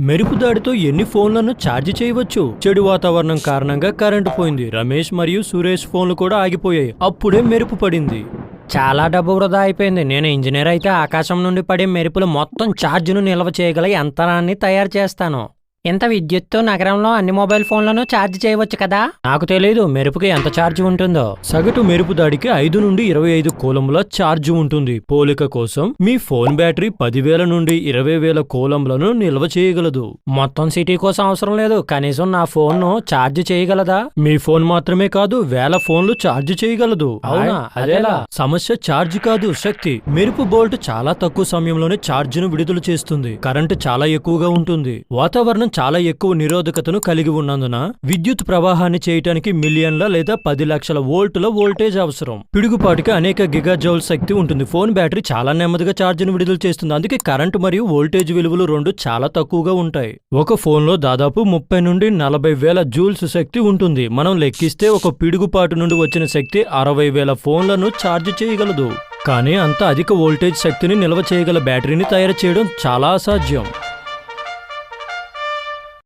మెరుపు దాడితో ఎన్ని ఫోన్లను ఛార్జ్ చేయవచ్చు? చెడు వాతావరణం కారణంగా కరెంటు పోయింది. రమేష్ మరియు సురేష్ ఫోన్లు కూడా ఆగిపోయాయి. అప్పుడే మెరుపు పడింది. చాలా డబ్బు వృధా అయిపోయింది. నేను ఇంజనీర్ అయితే ఆకాశం నుండి పడే మెరుపులు మొత్తం ఛార్జ్ను నిల్వ చేయగల యంత్రాన్ని తయారు చేస్తాను. ఇంత విద్యుత్తో నగరంలో అన్ని మొబైల్ ఫోన్లను ఛార్జ్ చేయవచ్చు కదా? నాకు తెలియదు మెరుపుకి ఎంత ఛార్జ్ ఉంటుందో. సగటు మెరుపు దాడికి ఐదు నుండి ఇరవై ఐదు కూలంల ఛార్జ్ ఉంటుంది. పోలిక కోసం మీ ఫోన్ బ్యాటరీ పదివేల నుండి ఇరవై వేల కూలంలను నిల్వ చేయగలదు. మొత్తం సిటీ కోసం అవసరం లేదు. కనీసం నా ఫోన్ను ఛార్జ్ చేయగలదా? మీ ఫోన్ మాత్రమే కాదు వేల ఫోన్లు ఛార్జ్ చేయగలదు. అవునా? అదేలా? సమస్య ఛార్జ్ కాదు శక్తి. మెరుపు బోల్ట్ చాలా తక్కువ సమయంలోనే ఛార్జ్ను విడుదల చేస్తుంది. కరెంటు చాలా ఎక్కువగా ఉంటుంది. వాతావరణం చాలా ఎక్కువ నిరోధకతను కలిగి ఉన్నందున విద్యుత్ ప్రవాహాన్ని చేయటానికి మిలియన్ల లేదా పది లక్షల వోల్టుల వోల్టేజ్ అవసరం. పిడుగుపాటుకి అనేక గిగాజౌల్ శక్తి ఉంటుంది. ఫోన్ బ్యాటరీ చాలా నెమ్మదిగా ఛార్జ్ను విడుదల చేస్తుంది. అందుకే కరెంటు మరియు వోల్టేజ్ విలువలు రెండు చాలా తక్కువగా ఉంటాయి. ఒక ఫోన్లో దాదాపు ముప్పై నుండి నలభై వేల జూల్స్ శక్తి ఉంటుంది. మనం లెక్కిస్తే ఒక పిడుగుపాటు నుండి వచ్చిన శక్తి అరవై వేల ఫోన్లను ఛార్జ్ చేయగలదు. కానీ అంత అధిక వోల్టేజ్ శక్తిని నిల్వ చేయగల బ్యాటరీని తయారు చేయడం చాలా అసాధ్యం.